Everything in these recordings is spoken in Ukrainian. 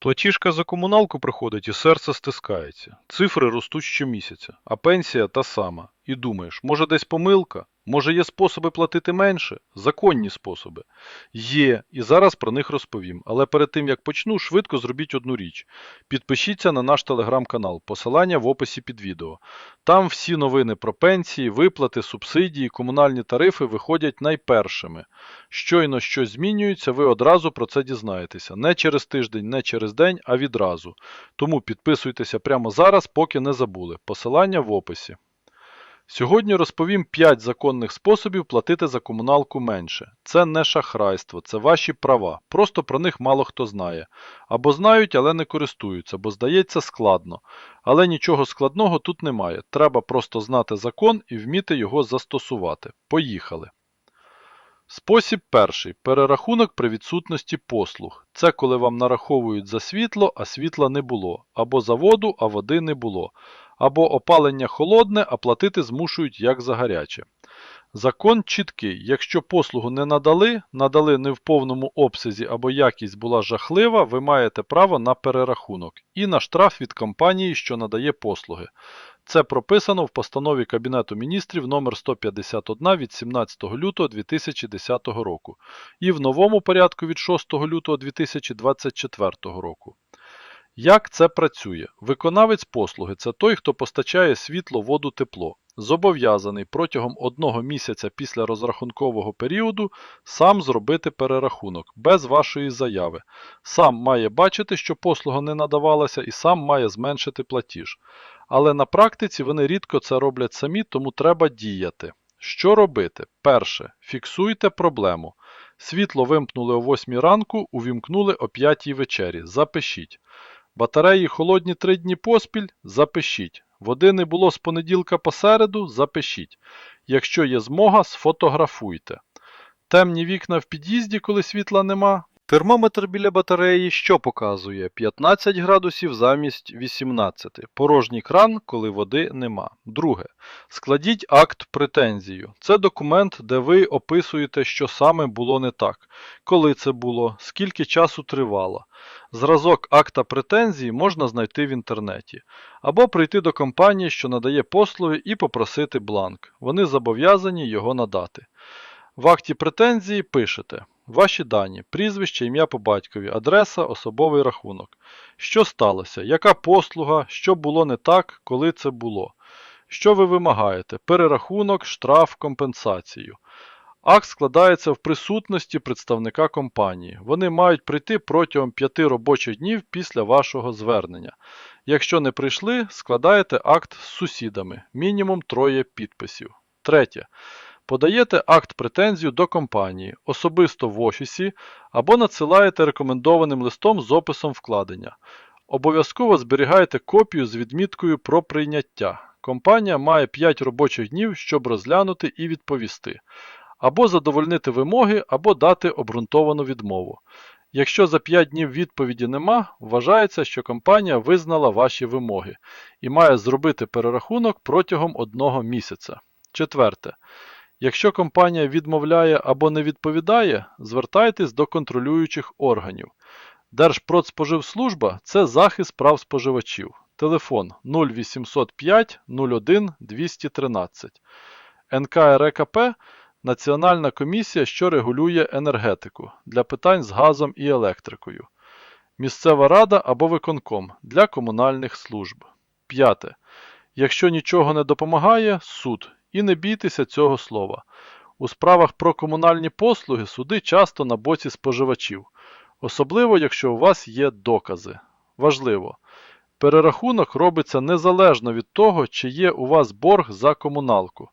Платіжка за комуналку приходить і серце стискається. Цифри ростуть щомісяця, а пенсія та сама. І думаєш, може десь помилка? Може є способи платити менше? Законні способи. Є, і зараз про них розповім. Але перед тим як почну, швидко зробіть одну річ. Підпишіться на наш телеграм-канал, посилання в описі під відео. Там всі новини про пенсії, виплати, субсидії, комунальні тарифи виходять найпершими. Щойно щось змінюється, ви одразу про це дізнаєтеся. Не через тиждень, не через день, а відразу. Тому підписуйтеся прямо зараз, поки не забули. Посилання в описі. Сьогодні розповім 5 законних способів платити за комуналку менше. Це не шахрайство, це ваші права. Просто про них мало хто знає. Або знають, але не користуються, бо здається складно. Але нічого складного тут немає. Треба просто знати закон і вміти його застосувати. Поїхали. Спосіб перший. Перерахунок при відсутності послуг. Це коли вам нараховують за світло, а світла не було, або за воду, а води не було, або опалення холодне, а платити змушують як за гаряче. Закон чіткий. Якщо послугу не надали, надали не в повному обсязі або якість була жахлива, ви маєте право на перерахунок і на штраф від компанії, що надає послуги. Це прописано в постанові Кабінету міністрів номер 151 від 17 лютого 2010 року і в новому порядку від 6 лютого 2024 року. Як це працює? Виконавець послуги це той, хто постачає світло, воду, тепло. Зобов'язаний протягом одного місяця після розрахункового періоду сам зробити перерахунок без вашої заяви. Сам має бачити, що послуга не надавалася, і сам має зменшити платіж. Але на практиці вони рідко це роблять самі, тому треба діяти. Що робити? Перше. Фіксуйте проблему. Світло вимкнули о 8 ранку, увімкнули о 5 вечері. Запишіть. Батареї холодні три дні поспіль? Запишіть. Води не було з понеділка по середу? Запишіть. Якщо є змога, сфотографуйте. Темні вікна в під'їзді, коли світла нема. Термометр біля батареї що показує? 15 градусів замість 18. Порожній кран, коли води нема. Друге. Складіть акт претензію. Це документ, де ви описуєте, що саме було не так, коли це було, скільки часу тривало. Зразок акта претензії можна знайти в інтернеті. Або прийти до компанії, що надає послуги, і попросити бланк. Вони зобов'язані його надати. В акті претензії пишете ваші дані, прізвище, ім'я по батькові, адреса, особовий рахунок. Що сталося? Яка послуга, що було не так, коли це було? Що ви вимагаєте? Перерахунок, штраф, компенсацію. Акт складається в присутності представника компанії. Вони мають прийти протягом 5 робочих днів після вашого звернення. Якщо не прийшли, складаєте акт з сусідами, мінімум троє підписів. Третє. Подаєте акт претензію до компанії, особисто в офісі, або надсилаєте рекомендованим листом з описом вкладення. Обов'язково зберігаєте копію з відміткою про прийняття. Компанія має 5 робочих днів, щоб розглянути і відповісти. Або задовольнити вимоги, або дати обґрунтовану відмову. Якщо за 5 днів відповіді нема, вважається, що компанія визнала ваші вимоги і має зробити перерахунок протягом одного місяця. Четверте. Якщо компанія відмовляє або не відповідає, звертайтесь до контролюючих органів. Держпродспоживслужба – це захист прав споживачів. Телефон 0805 01 213. НКРЕКП – Національна комісія, що регулює енергетику для питань з газом і електрикою. Місцева рада або виконком для комунальних служб. П'яте. Якщо нічого не допомагає, суд. І не бійтеся цього слова. У справах про комунальні послуги суди часто на боці споживачів, особливо якщо у вас є докази. Важливо. Перерахунок робиться незалежно від того, чи є у вас борг за комуналку.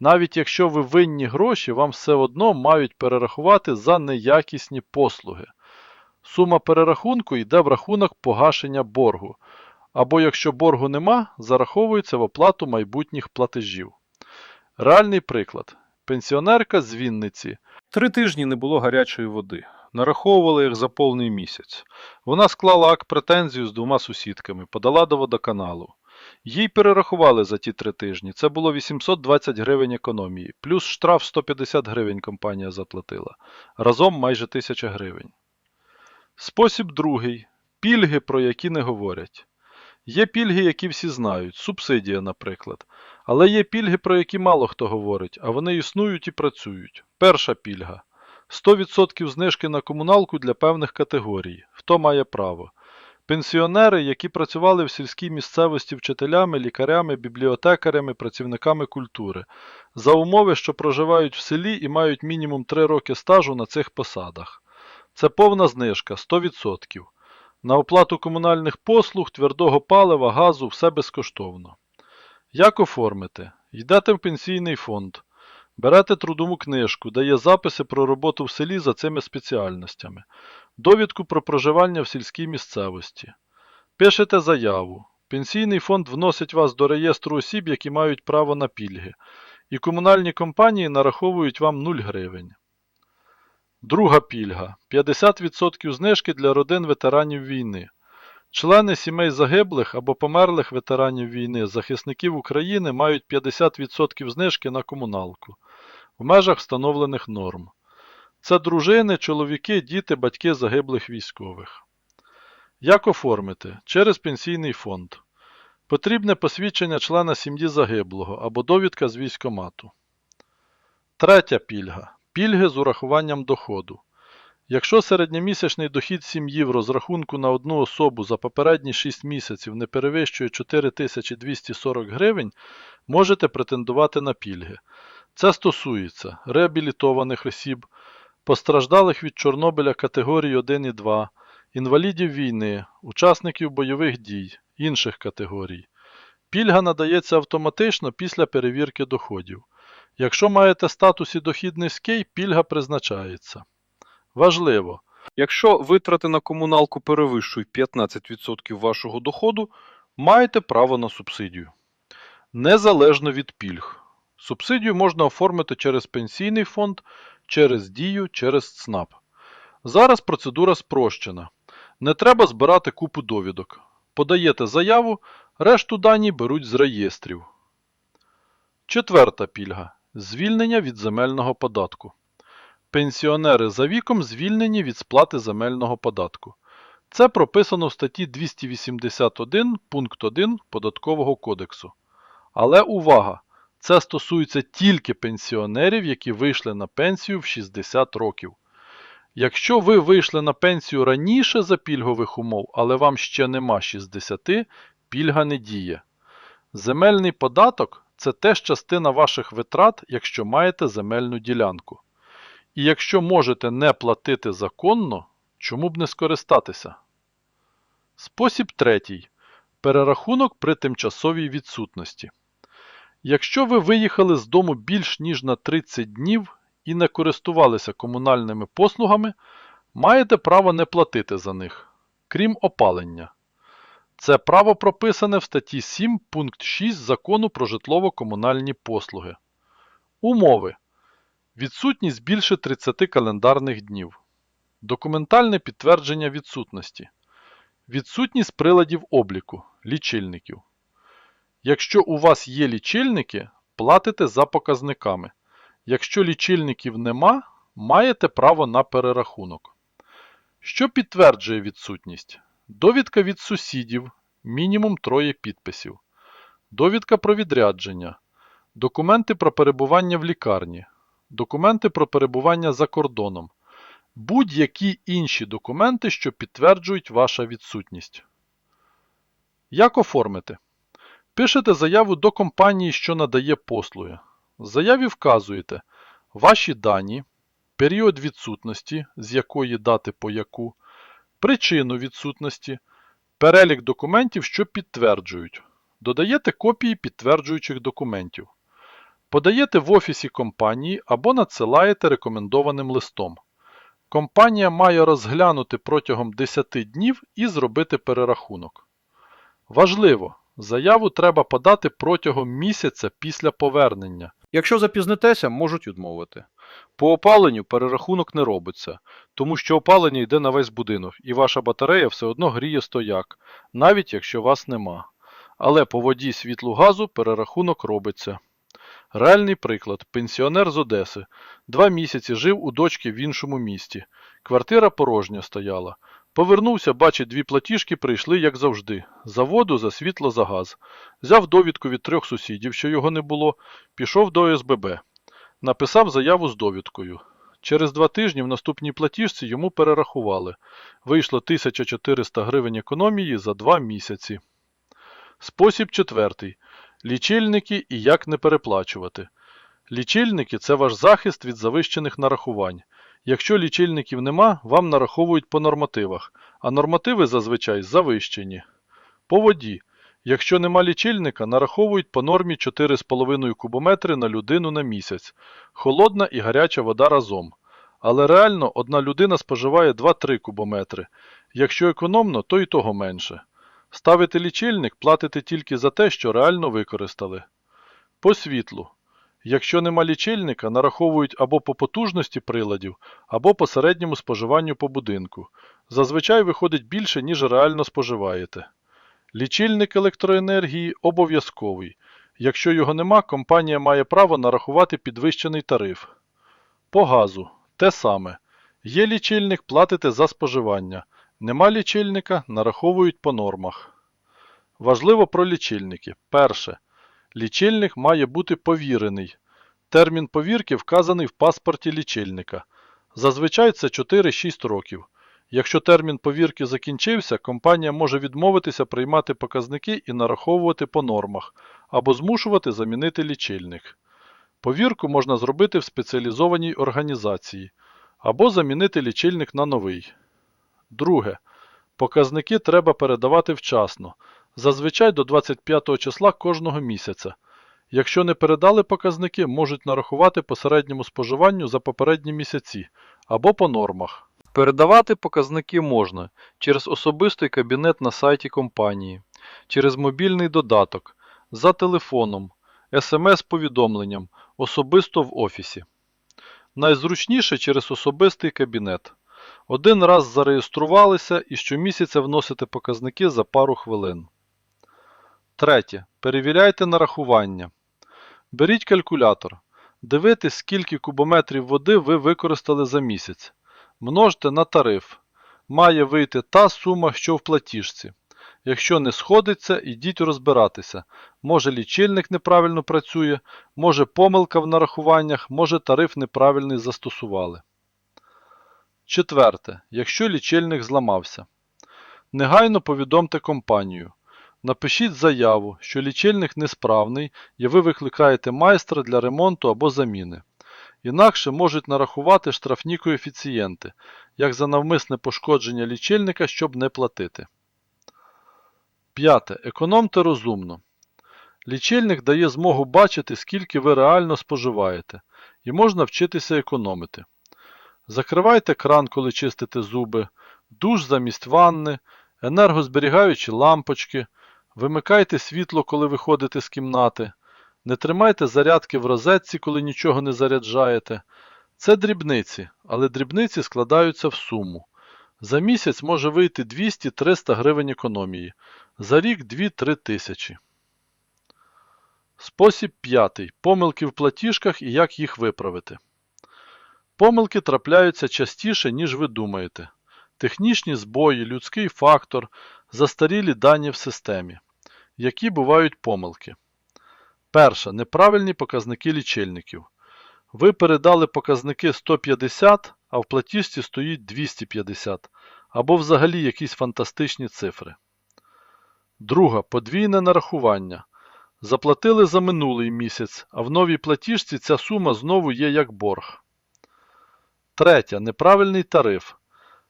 Навіть якщо ви винні гроші, вам все одно мають перерахувати за неякісні послуги. Сума перерахунку йде в рахунок погашення боргу. Або якщо боргу нема, зараховується в оплату майбутніх платежів. Реальний приклад. Пенсіонерка з Вінниці. Три тижні не було гарячої води. Нараховували їх за повний місяць. Вона склала акт претензію з двома сусідками, подала до водоканалу. Їй перерахували за ті три тижні. Це було 820 гривень економії, плюс штраф 150 гривень компанія заплатила. Разом майже 1000 гривень. Спосіб другий. Пільги, про які не говорять. Є пільги, які всі знають, субсидія, наприклад. Але є пільги, про які мало хто говорить, а вони існують і працюють. Перша пільга 100% знижки на комуналку для певних категорій. Хто має право? Пенсіонери, які працювали в сільській місцевості вчителями, лікарями, бібліотекарями, працівниками культури, за умови, що проживають в селі і мають мінімум 3 роки стажу на цих посадах. Це повна знижка 100%. На оплату комунальних послуг, твердого палива, газу все безкоштовно. Як оформити? Йдете в пенсійний фонд, берете трудову книжку, де є записи про роботу в селі за цими спеціальностями, довідку про проживання в сільській місцевості. Пишете заяву. Пенсійний фонд вносить вас до реєстру осіб, які мають право на пільги, і комунальні компанії нараховують вам 0 гривень. Друга пільга 50% знижки для родин ветеранів війни. Члени сімей загиблих або померлих ветеранів війни, захисників України мають 50% знижки на комуналку в межах встановлених норм. Це дружини, чоловіки, діти, батьки загиблих військових. Як оформити? Через пенсійний фонд. Потрібне посвідчення члена сім'ї загиблого або довідка з військомату. Третя пільга. Пільги з урахуванням доходу. Якщо середньомісячний дохід сім'ї в розрахунку на одну особу за попередні 6 місяців не перевищує 4240 гривень, можете претендувати на пільги. Це стосується реабілітованих осіб, постраждалих від Чорнобиля категорії 1 і 2, інвалідів війни, учасників бойових дій, інших категорій. Пільга надається автоматично після перевірки доходів. Якщо маєте статус і дохід низький, пільга призначається. Важливо, Якщо витрати на комуналку перевищують 15% вашого доходу, маєте право на субсидію. незалежно від пільг. Субсидію можна оформити через пенсійний фонд, через дію, через ЦНАП. Зараз процедура спрощена. Не треба збирати купу довідок. Подаєте заяву, решту дані беруть з реєстрів. Четверта пільга. Звільнення від земельного податку. Пенсіонери за віком звільнені від сплати земельного податку. Це прописано в статті 281 пункт 1 Податкового кодексу. Але увага! Це стосується тільки пенсіонерів, які вийшли на пенсію в 60 років. Якщо ви вийшли на пенсію раніше за пільгових умов, але вам ще нема 60, пільга не діє. Земельний податок це теж частина ваших витрат, якщо маєте земельну ділянку. І якщо можете не платити законно, чому б не скористатися? Спосіб третій. Перерахунок при тимчасовій відсутності. Якщо ви виїхали з дому більш ніж на 30 днів і не користувалися комунальними послугами, маєте право не платити за них, крім опалення. Це право прописане в статті 7 пункт 6 Закону про житлово-комунальні послуги. Умови. Відсутність більше 30 календарних днів. Документальне підтвердження відсутності. Відсутність приладів обліку, лічильників. Якщо у вас є лічильники, платите за показниками. Якщо лічильників нема, маєте право на перерахунок. Що підтверджує відсутність? Довідка від сусідів, мінімум троє підписів. Довідка про відрядження. Документи про перебування в лікарні. Документи про перебування за кордоном. Будь-які інші документи, що підтверджують ваша відсутність. Як оформити? Пишете заяву до компанії, що надає послуги. В заяві вказуєте ваші дані, період відсутності, з якої дати по яку, причину відсутності, перелік документів, що підтверджують. Додаєте копії підтверджуючих документів. Подаєте в офісі компанії або надсилаєте рекомендованим листом. Компанія має розглянути протягом 10 днів і зробити перерахунок. Важливо! Заяву треба подати протягом місяця після повернення. Якщо запізнитеся, можуть відмовити. По опаленню перерахунок не робиться, тому що опалення йде на весь будинок, і ваша батарея все одно гріє стояк, навіть якщо вас нема. Але по воді світлу газу перерахунок робиться. Реальний приклад. Пенсіонер з Одеси. Два місяці жив у дочки в іншому місті. Квартира порожня стояла. Повернувся, бачить, дві платіжки прийшли, як завжди. За воду, за світло, за газ. Взяв довідку від трьох сусідів, що його не було, пішов до ОСББ. Написав заяву з довідкою. Через два тижні в наступній платіжці йому перерахували. Вийшло 1400 гривень економії за два місяці. Спосіб четвертий. Лічильники і як не переплачувати. Лічильники це ваш захист від завищених нарахувань. Якщо лічильників нема, вам нараховують по нормативах, а нормативи зазвичай завищені. По воді. Якщо нема лічильника, нараховують по нормі 4,5 кубометри на людину на місяць. Холодна і гаряча вода разом. Але реально одна людина споживає 2-3 кубометри. Якщо економно, то і того менше. Ставите лічильник, платите тільки за те, що реально використали. По світлу. Якщо нема лічильника, нараховують або по потужності приладів, або по середньому споживанню по будинку. Зазвичай виходить більше, ніж реально споживаєте. Лічильник електроенергії обов'язковий. Якщо його нема, компанія має право нарахувати підвищений тариф. По газу те саме. Є лічильник, платите за споживання. Нема лічильника, нараховують по нормах. Важливо про лічильники. Перше. Лічильник має бути повірений. Термін повірки вказаний в паспорті лічильника. Зазвичай це 4-6 років. Якщо термін повірки закінчився, компанія може відмовитися приймати показники і нараховувати по нормах, або змушувати замінити лічильник. Повірку можна зробити в спеціалізованій організації, або замінити лічильник на новий. Друге. Показники треба передавати вчасно, зазвичай до 25 числа кожного місяця. Якщо не передали показники, можуть нарахувати по середньому споживанню за попередні місяці або по нормах. Передавати показники можна через особистий кабінет на сайті компанії, через мобільний додаток, за телефоном, смс-повідомленням, особисто в офісі. Найзручніше через особистий кабінет. Один раз зареєструвалися і щомісяця вносите показники за пару хвилин. Третє. Перевіряйте нарахування. Беріть калькулятор. Дивитесь, скільки кубометрів води ви використали за місяць. Множте на тариф. Має вийти та сума, що в платіжці. Якщо не сходиться, ідіть розбиратися. Може лічильник неправильно працює, може помилка в нарахуваннях, може тариф неправильний застосували. Четверте. Якщо лічильник зламався. Негайно повідомте компанію. Напишіть заяву, що лічильник несправний і ви викликаєте майстра для ремонту або заміни. Інакше можуть нарахувати штрафні коефіцієнти, як за навмисне пошкодження лічильника, щоб не платити. П'яте. Економте розумно. Лічильник дає змогу бачити, скільки ви реально споживаєте, і можна вчитися економити. Закривайте кран, коли чистите зуби, душ замість ванни, енергозберігаючі лампочки, вимикайте світло, коли виходите з кімнати, не тримайте зарядки в розетці, коли нічого не заряджаєте. Це дрібниці, але дрібниці складаються в суму. За місяць може вийти 200-300 гривень економії, за рік 2-3 тисячі. Спосіб п'ятий. Помилки в платіжках і як їх виправити. Помилки трапляються частіше, ніж ви думаєте. Технічні збої, людський фактор, застарілі дані в системі. Які бувають помилки? Перше. Неправильні показники лічильників. Ви передали показники 150, а в платіжці стоїть 250, або взагалі якісь фантастичні цифри. Друга. Подвійне нарахування. Заплатили за минулий місяць, а в новій платіжці ця сума знову є як борг. Третє. Неправильний тариф.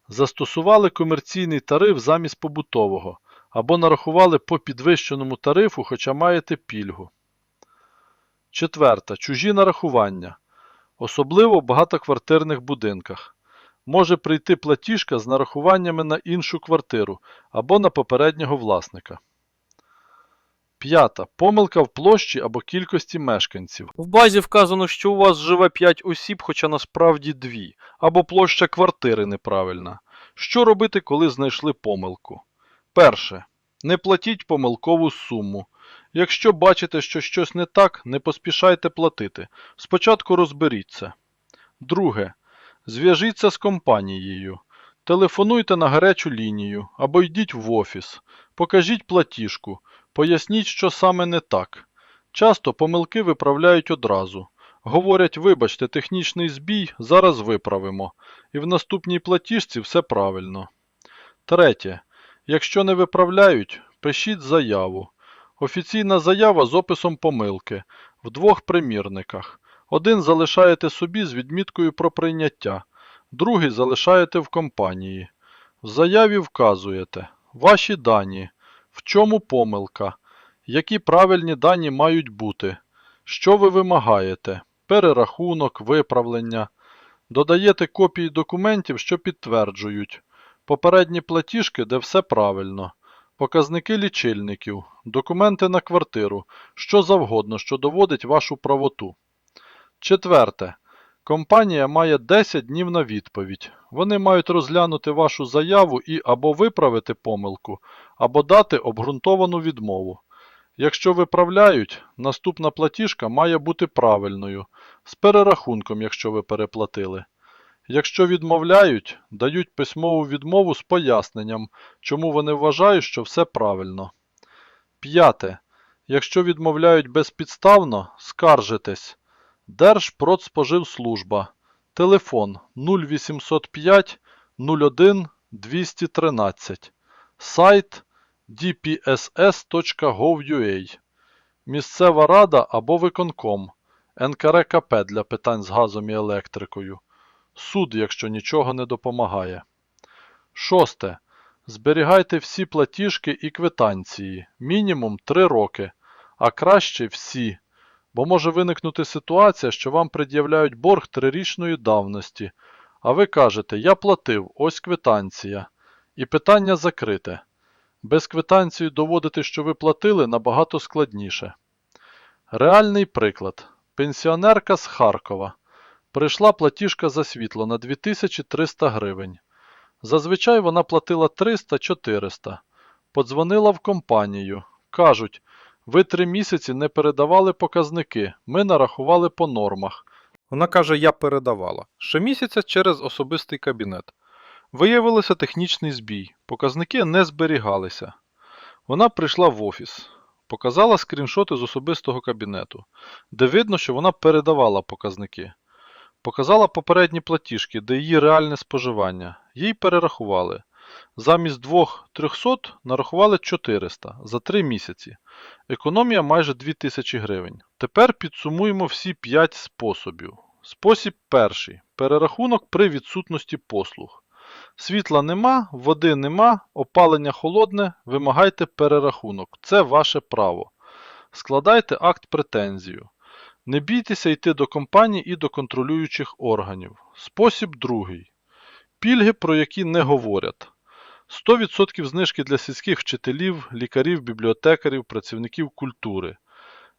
Застосували комерційний тариф замість побутового, або нарахували по підвищеному тарифу, хоча маєте пільгу. Четверта. Чужі нарахування. Особливо в багатоквартирних будинках. Може прийти платіжка з нарахуваннями на іншу квартиру або на попереднього власника. П'ята. Помилка в площі або кількості мешканців. В базі вказано, що у вас живе 5 осіб, хоча насправді 2, або площа квартири неправильна. Що робити, коли знайшли помилку? Перше. Не платіть помилкову суму. Якщо бачите, що щось не так, не поспішайте платити. Спочатку розберіться. Друге. Зв'яжіться з компанією. телефонуйте на гарячу лінію або йдіть в офіс, покажіть платіжку, поясніть, що саме не так. Часто помилки виправляють одразу. Говорять, вибачте, технічний збій, зараз виправимо. І в наступній платіжці все правильно. Третє. Якщо не виправляють, пишіть заяву. Офіційна заява з описом помилки. В двох примірниках. Один залишаєте собі з відміткою про прийняття, другий залишаєте в компанії. В заяві вказуєте. Ваші дані, в чому помилка, які правильні дані мають бути, що ви вимагаєте, перерахунок, виправлення. Додаєте копії документів, що підтверджують, попередні платіжки, де все правильно, показники лічильників, документи на квартиру, що завгодно, що доводить вашу правоту. Четверте. Компанія має 10 днів на відповідь. Вони мають розглянути вашу заяву і або виправити помилку, або дати обґрунтовану відмову. Якщо виправляють, наступна платіжка має бути правильною, з перерахунком, якщо ви переплатили. Якщо відмовляють, дають письмову відмову з поясненням, чому вони вважають, що все правильно. П'яте. Якщо відмовляють безпідставно, скаржитесь. Держпродспоживслужба. Телефон 0805 01 213. Сайт dpss.gov.ua. Місцева рада або виконком. НКРКП для питань з газом і електрикою. Суд, якщо нічого не допомагає. Шосте. Зберігайте всі платіжки і квитанції. Мінімум 3 роки, а краще всі. Бо може виникнути ситуація, що вам пред'являють борг трирічної давності, а ви кажете, я платив, ось квитанція. І питання закрите. Без квитанції доводити, що ви платили, набагато складніше. Реальний приклад. Пенсіонерка з Харкова. Прийшла платіжка за світло на 2300 гривень. Зазвичай вона платила 300-400. Подзвонила в компанію. Кажуть, ви три місяці не передавали показники, ми нарахували по нормах. Вона каже, я передавала. Щомісяця через особистий кабінет. Виявилося технічний збій. Показники не зберігалися. Вона прийшла в офіс. Показала скріншоти з особистого кабінету, де видно, що вона передавала показники. Показала попередні платіжки, де її реальне споживання. Їй перерахували. Замість 2300 нарахували 400 за 3 місяці. Економія майже 2000 гривень. Тепер підсумуємо всі 5 способів. Спосіб перший. Перерахунок при відсутності послуг. Світла нема, води нема, опалення холодне, вимагайте перерахунок. Це ваше право. Складайте акт претензію. Не бійтеся йти до компанії і до контролюючих органів. Спосіб другий. Пільги, про які не говорять. 100% знижки для сільських вчителів, лікарів, бібліотекарів, працівників культури.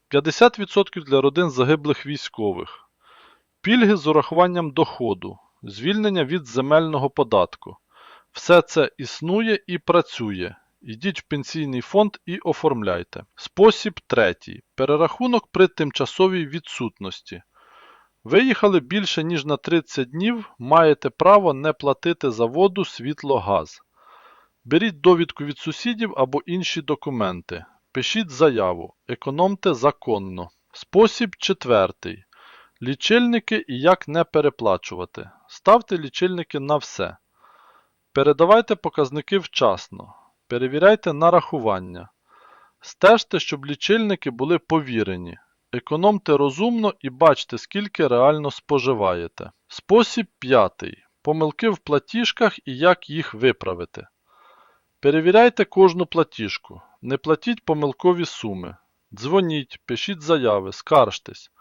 50% для родин загиблих військових. Пільги з урахуванням доходу. Звільнення від земельного податку. Все це існує і працює. Йдіть в пенсійний фонд і оформляйте. Спосіб третій. Перерахунок при тимчасовій відсутності. Виїхали більше ніж на 30 днів, маєте право не платити за воду, світло, газ. Беріть довідку від сусідів або інші документи. Пишіть заяву. Економте законно. Спосіб четвертий. Лічильники і як не переплачувати. Ставте лічильники на все. Передавайте показники вчасно. Перевіряйте нарахування. Стежте, щоб лічильники були повірені. Економте розумно і бачте, скільки реально споживаєте. Спосіб п'ятий. Помилки в платіжках і як їх виправити. Перевіряйте кожну платіжку. Не платіть помилкові суми. Дзвоніть, пишіть заяви, скаржтесь.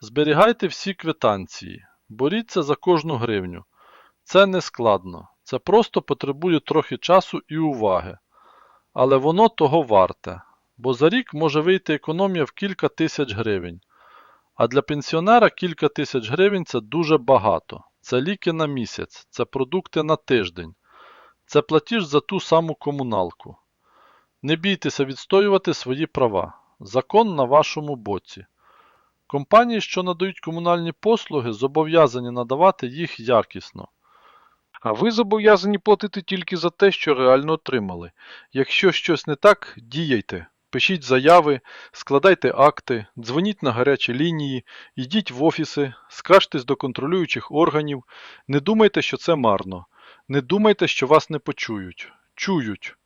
Зберігайте всі квитанції. Боріться за кожну гривню. Це не складно. Це просто потребує трохи часу і уваги. Але воно того варте, бо за рік може вийти економія в кілька тисяч гривень. А для пенсіонера кілька тисяч гривень це дуже багато. Це ліки на місяць, це продукти на тиждень. Це платіж за ту саму комуналку. Не бійтеся відстоювати свої права. Закон на вашому боці. Компанії, що надають комунальні послуги, зобов'язані надавати їх якісно. А ви зобов'язані платити тільки за те, що реально отримали. Якщо щось не так, діяйте. Пишіть заяви, складайте акти, дзвоніть на гарячі лінії, йдіть в офіси, скаржтесь до контролюючих органів. Не думайте, що це марно. Не думайте, що вас не почують. Чують.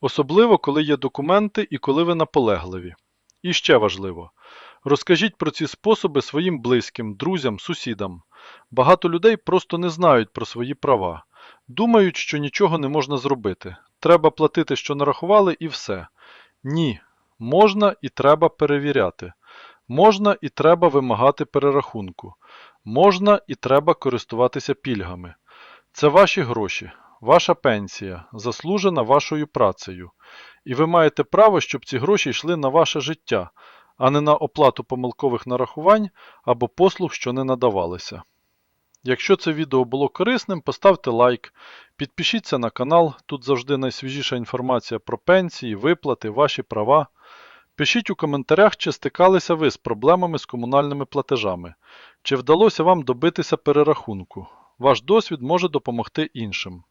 Особливо, коли є документи і коли ви наполегливі. І ще важливо. Розкажіть про ці способи своїм близьким, друзям, сусідам. Багато людей просто не знають про свої права. Думають, що нічого не можна зробити. Треба платити, що нарахували, і все. Ні. Можна і треба перевіряти. Можна і треба вимагати перерахунку. Можна і треба користуватися пільгами. Це ваші гроші, ваша пенсія, заслужена вашою працею. І ви маєте право, щоб ці гроші йшли на ваше життя, а не на оплату помилкових нарахувань або послуг, що не надавалися. Якщо це відео було корисним, поставте лайк, підпишіться на канал, тут завжди найсвіжіша інформація про пенсії, виплати, ваші права. Пишіть у коментарях, чи стикалися ви з проблемами з комунальними платежами, чи вдалося вам добитися перерахунку. Ваш досвід може допомогти іншим.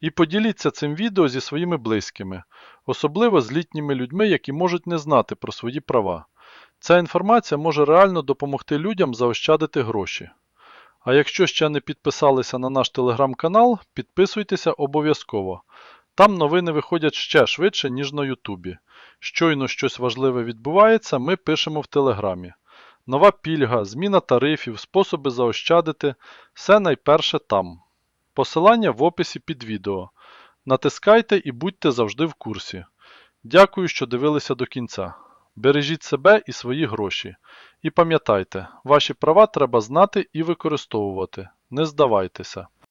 І поділіться цим відео зі своїми близькими, особливо з літніми людьми, які можуть не знати про свої права. Ця інформація може реально допомогти людям заощадити гроші. А якщо ще не підписалися на наш телеграм-канал, підписуйтеся обов'язково. Там новини виходять ще швидше, ніж на Ютубі. Щойно щось важливе відбувається, ми пишемо в Телеграмі. Нова пільга, зміна тарифів, способи заощадити все найперше там. Посилання в описі під відео. Натискайте і будьте завжди в курсі. Дякую, що дивилися до кінця. Бережіть себе і свої гроші. І пам'ятайте, ваші права треба знати і використовувати. Не здавайтеся.